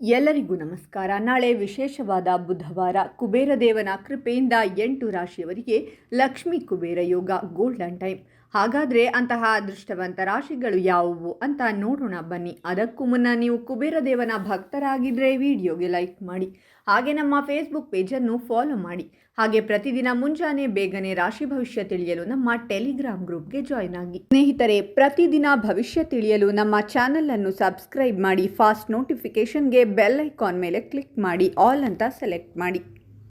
ಎಲ್ಲರಿಗೂ ನಮಸ್ಕಾರ. ನಾಳೆ ವಿಶೇಷವಾದ ಬುಧವಾರ ಕುಬೇರ ದೇವನ ಕೃಪೆಯಿಂದ ಎಂಟು ರಾಶಿಯವರಿಗೆ ಲಕ್ಷ್ಮೀ ಕುಬೇರ ಯೋಗ ಗೋಲ್ಡನ್ ಟೈಮ್ ಹಾಗಾದರೆ ಅಂತಹ ಅದೃಷ್ಟವಂತ ರಾಶಿಗಳು ಯಾವುವು ಅಂತ ನೋಡೋಣ ಬನ್ನಿ. ಅದಕ್ಕೂ ಮುನ್ನ ನೀವು ಕುಬೇರ ದೇವನ ಭಕ್ತರಾಗಿದ್ದರೆ ವಿಡಿಯೋಗೆ ಲೈಕ್ ಮಾಡಿ, ಹಾಗೆ ನಮ್ಮ ಫೇಸ್ಬುಕ್ ಪೇಜನ್ನು ಫಾಲೋ ಮಾಡಿ. ಹಾಗೆ ಪ್ರತಿದಿನ ಮುಂಜಾನೆ ಬೇಗನೆ ರಾಶಿ ಭವಿಷ್ಯ ತಿಳಿಯಲು ನಮ್ಮ ಟೆಲಿಗ್ರಾಮ್ ಗ್ರೂಪ್ಗೆ ಜಾಯ್ನ್ ಆಗಿ. ಸ್ನೇಹಿತರೆ, ಪ್ರತಿದಿನ ಭವಿಷ್ಯ ತಿಳಿಯಲು ನಮ್ಮ ಚಾನಲನ್ನು ಸಬ್ಸ್ಕ್ರೈಬ್ ಮಾಡಿ ಫಾಸ್ಟ್ ನೋಟಿಫಿಕೇಷನ್ಗೆ ಬೆಲ್ ಐಕಾನ್ ಮೇಲೆ ಕ್ಲಿಕ್ ಮಾಡಿ ಆಲ್ ಅಂತ ಸೆಲೆಕ್ಟ್ ಮಾಡಿ.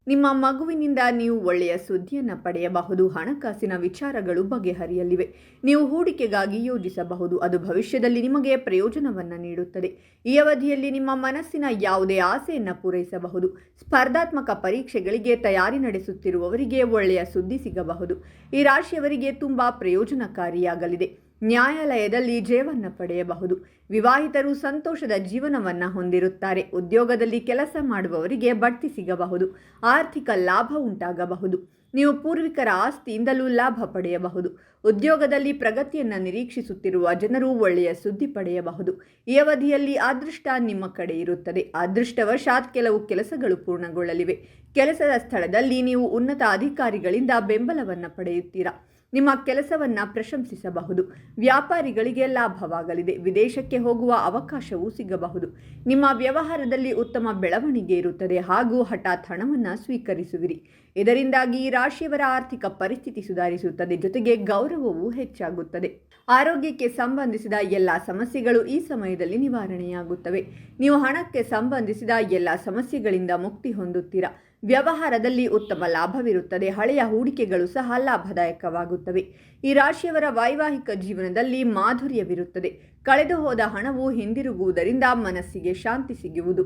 ನಿಮ್ಮ ಮಗುವಿನಿಂದ ನೀವು ಒಳ್ಳೆಯ ಸುದ್ದಿಯನ್ನು ಪಡೆಯಬಹುದು, ಹಣಕಾಸಿನ ವಿಚಾರಗಳು ಬಗೆಹರಿಯಲಿವೆ. ನೀವು ಹೂಡಿಕೆಗಾಗಿ ಯೋಜಿಸಬಹುದು, ಅದು ಭವಿಷ್ಯದಲ್ಲಿ ನಿಮಗೆ ಪ್ರಯೋಜನವನ್ನು ನೀಡುತ್ತದೆ. ಈ ಅವಧಿಯಲ್ಲಿ ನಿಮ್ಮ ಮನಸ್ಸಿನ ಯಾವುದೇ ಆಸೆಯನ್ನು ಪೂರೈಸಬಹುದು. ಸ್ಪರ್ಧಾತ್ಮಕ ಪರೀಕ್ಷೆಗಳಿಗೆ ತಯಾರಿ ನಡೆಸುತ್ತಿರುವವರಿಗೆ ಒಳ್ಳೆಯ ಸುದ್ದಿ ಸಿಗಬಹುದು. ಈ ರಾಶಿಯವರಿಗೆ ತುಂಬ ಪ್ರಯೋಜನಕಾರಿಯಾಗಲಿದೆ. ನ್ಯಾಯಾಲಯದಲ್ಲಿ ಜಯವನ್ನು ಪಡೆಯಬಹುದು. ವಿವಾಹಿತರು ಸಂತೋಷದ ಜೀವನವನ್ನು ಹೊಂದಿರುತ್ತಾರೆ. ಉದ್ಯೋಗದಲ್ಲಿ ಕೆಲಸ ಮಾಡುವವರಿಗೆ ಬಡ್ತಿ ಸಿಗಬಹುದು. ಆರ್ಥಿಕ ಲಾಭ ಉಂಟಾಗಬಹುದು. ನೀವು ಪೂರ್ವಿಕರ ಆಸ್ತಿಯಿಂದಲೂ ಲಾಭ ಪಡೆಯಬಹುದು. ಉದ್ಯೋಗದಲ್ಲಿ ಪ್ರಗತಿಯನ್ನು ನಿರೀಕ್ಷಿಸುತ್ತಿರುವ ಜನರು ಒಳ್ಳೆಯ ಸುದ್ದಿ ಪಡೆಯಬಹುದು. ಈ ಅವಧಿಯಲ್ಲಿ ಅದೃಷ್ಟ ನಿಮ್ಮ ಕಡೆ ಇರುತ್ತದೆ. ಅದೃಷ್ಟವಶಾತ್ ಕೆಲವು ಕೆಲಸಗಳು ಪೂರ್ಣಗೊಳ್ಳಲಿವೆ. ಕೆಲಸದ ಸ್ಥಳದಲ್ಲಿ ನೀವು ಉನ್ನತ ಅಧಿಕಾರಿಗಳಿಂದ ಬೆಂಬಲವನ್ನು ಪಡೆಯುತ್ತೀರಾ? ನಿಮ್ಮ ಕೆಲಸವನ್ನು ಪ್ರಶಂಸಿಸಬಹುದು. ವ್ಯಾಪಾರಿಗಳಿಗೆ ಲಾಭವಾಗಲಿದೆ. ವಿದೇಶಕ್ಕೆ ಹೋಗುವ ಅವಕಾಶವೂ ಸಿಗಬಹುದು. ನಿಮ್ಮ ವ್ಯವಹಾರದಲ್ಲಿ ಉತ್ತಮ ಬೆಳವಣಿಗೆ ಇರುತ್ತದೆ ಹಾಗೂ ಹಠಾತ್ ಹಣವನ್ನು ಸ್ವೀಕರಿಸುವಿರಿ. ಇದರಿಂದಾಗಿ ರಾಶಿಯವರ ಆರ್ಥಿಕ ಪರಿಸ್ಥಿತಿ ಸುಧಾರಿಸುತ್ತದೆ, ಜೊತೆಗೆ ಗೌರವವೂ ಹೆಚ್ಚಾಗುತ್ತದೆ. ಆರೋಗ್ಯಕ್ಕೆ ಸಂಬಂಧಿಸಿದ ಎಲ್ಲ ಸಮಸ್ಯೆಗಳು ಈ ಸಮಯದಲ್ಲಿ ನಿವಾರಣೆಯಾಗುತ್ತವೆ. ನೀವು ಹಣಕ್ಕೆ ಸಂಬಂಧಿಸಿದ ಎಲ್ಲ ಸಮಸ್ಯೆಗಳಿಂದ ಮುಕ್ತಿ ಹೊಂದುತ್ತೀರಾ? ವ್ಯವಹಾರದಲ್ಲಿ ಉತ್ತಮ ಲಾಭವಿರುತ್ತದೆ, ಹಳೆಯ ಹೂಡಿಕೆಗಳು ಸಹ ಲಾಭದಾಯಕವಾಗುತ್ತವೆ. ಈ ರಾಶಿಯವರ ವೈವಾಹಿಕ ಜೀವನದಲ್ಲಿ ಮಾಧುರ್ಯವಿರುತ್ತದೆ. ಕಳೆದು ಹೋದ ಹಣವು ಹಿಂದಿರುಗುವುದರಿಂದ ಮನಸ್ಸಿಗೆ ಶಾಂತಿ ಸಿಗುವುದು.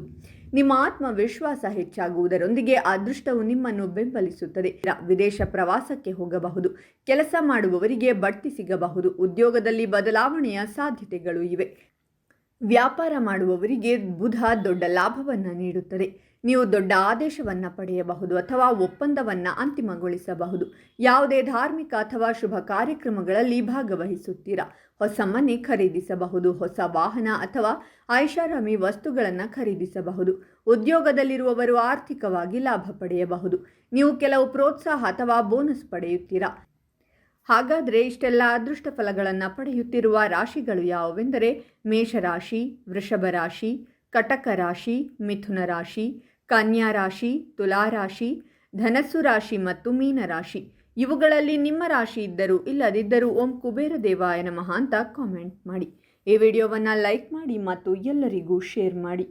ನಿಮ್ಮ ಆತ್ಮವಿಶ್ವಾಸ ಹೆಚ್ಚಾಗುವುದರೊಂದಿಗೆ ಅದೃಷ್ಟವು ನಿಮ್ಮನ್ನು ಬೆಂಬಲಿಸುತ್ತದೆ. ವಿದೇಶ ಪ್ರವಾಸಕ್ಕೆ ಹೋಗಬಹುದು. ಕೆಲಸ ಮಾಡುವವರಿಗೆ ಬಡ್ತಿ ಸಿಗಬಹುದು. ಉದ್ಯೋಗದಲ್ಲಿ ಬದಲಾವಣೆಯ ಸಾಧ್ಯತೆಗಳು ಇವೆ. ವ್ಯಾಪಾರ ಮಾಡುವವರಿಗೆ ಬುಧ ದೊಡ್ಡ ಲಾಭವನ್ನು ನೀಡುತ್ತದೆ. ನೀವು ದೊಡ್ಡ ಆದೇಶವನ್ನು ಪಡೆಯಬಹುದು ಅಥವಾ ಒಪ್ಪಂದವನ್ನು ಅಂತಿಮಗೊಳಿಸಬಹುದು. ಯಾವುದೇ ಧಾರ್ಮಿಕ ಅಥವಾ ಶುಭ ಕಾರ್ಯಕ್ರಮಗಳಲ್ಲಿ ಭಾಗವಹಿಸುತ್ತೀರಾ? ಹೊಸ ಮನೆ ಖರೀದಿಸಬಹುದು, ಹೊಸ ವಾಹನ ಅಥವಾ ಐಷಾರಾಮಿ ವಸ್ತುಗಳನ್ನು ಖರೀದಿಸಬಹುದು. ಉದ್ಯೋಗದಲ್ಲಿರುವವರು ಆರ್ಥಿಕವಾಗಿ ಲಾಭ ಪಡೆಯಬಹುದು. ನೀವು ಕೆಲವು ಪ್ರೋತ್ಸಾಹ ಅಥವಾ ಬೋನಸ್ ಪಡೆಯುತ್ತೀರಾ? ಹಾಗಾದರೆ ಇಷ್ಟೆಲ್ಲ ಅದೃಷ್ಟ ಫಲಗಳನ್ನು ಪಡೆಯುತ್ತಿರುವ ರಾಶಿಗಳು ಯಾವುವೆಂದರೆ ಮೇಷರಾಶಿ, ವೃಷಭ ರಾಶಿ, ಕಟಕ ರಾಶಿ, ಮಿಥುನ ರಾಶಿ, ಕನ್ಯಾ ರಾಶಿ ತುಲಾರಾಶಿ ಧನಸ್ಸು ರಾಶಿ ಮತ್ತು ಮೀನರಾಶಿ ಇವುಗಳಲ್ಲಿ ನಿಮ್ಮ ರಾಶಿ ಇದ್ದರೂ ಇಲ್ಲದಿದ್ದರೂ ಓಂ ಕುಬೇರ ದೇವಾಯ ನಮಃ ಅಂತ ಕಾಮೆಂಟ್ ಮಾಡಿ. ಈ ವಿಡಿಯೋವನ್ನು ಲೈಕ್ ಮಾಡಿ ಮತ್ತು ಎಲ್ಲರಿಗೂ ಶೇರ್ ಮಾಡಿ.